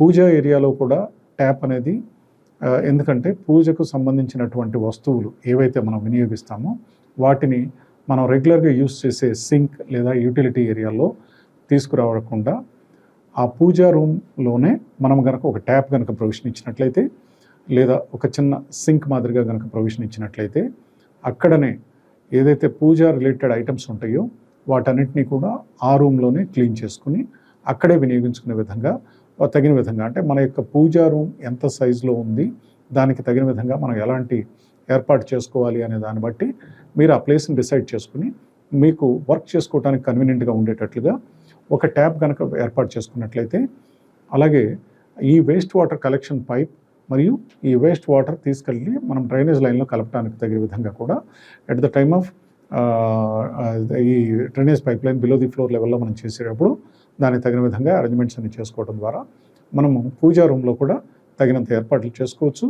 పూజా ఏరియాలో కూడా ట్యాప్ అనేది ఎందుకంటే పూజకు సంబంధించినటువంటి వస్తువులు ఏవైతే మనం వినియోగిస్తామో వాటిని మనం రెగ్యులర్గా యూస్ చేసే సింక్ లేదా యూటిలిటీ ఏరియాలో తీసుకురావకుండా ఆ పూజా రూమ్లోనే మనం కనుక ఒక ట్యాప్ కనుక ప్రొవిషన్ ఇచ్చినట్లయితే లేదా ఒక చిన్న సింక్ మాదిరిగా కనుక ప్రొవిషన్ ఇచ్చినట్లయితే అక్కడనే ఏదైతే పూజా రిలేటెడ్ ఐటమ్స్ ఉంటాయో వాటన్నిటినీ కూడా ఆ రూమ్లోనే క్లీన్ చేసుకుని అక్కడే వినియోగించుకునే విధంగా తగిన విధంగా. అంటే మన యొక్క పూజా రూమ్ ఎంత సైజులో ఉంది దానికి తగిన విధంగా మనం ఎలాంటి ఏర్పాటు చేసుకోవాలి అనే దాన్ని బట్టి మీరు ఆ ప్లేస్ని డిసైడ్ చేసుకుని మీకు వర్క్ చేసుకోవడానికి కన్వీనియంట్గా ఉండేటట్లుగా ఒక ట్యాప్ కనుక ఏర్పాటు చేసుకున్నట్లయితే అలాగే ఈ వేస్ట్ వాటర్ కలెక్షన్ పైప్ మరియు ఈ వేస్ట్ వాటర్ తీసుకెళ్ళి మనం డ్రైనేజ్ లైన్లో కలపడానికి తగిన విధంగా కూడా ఎట్ ద టైమ్ ఆఫ్ ఈ drainage pipeline below the floor లెవెల్లో మనం చేసేటప్పుడు దానికి తగిన విధంగా అరేంజ్మెంట్స్ అన్ని చేసుకోవడం ద్వారా మనము పూజా రూమ్లో కూడా తగినంత ఏర్పాట్లు చేసుకోవచ్చు.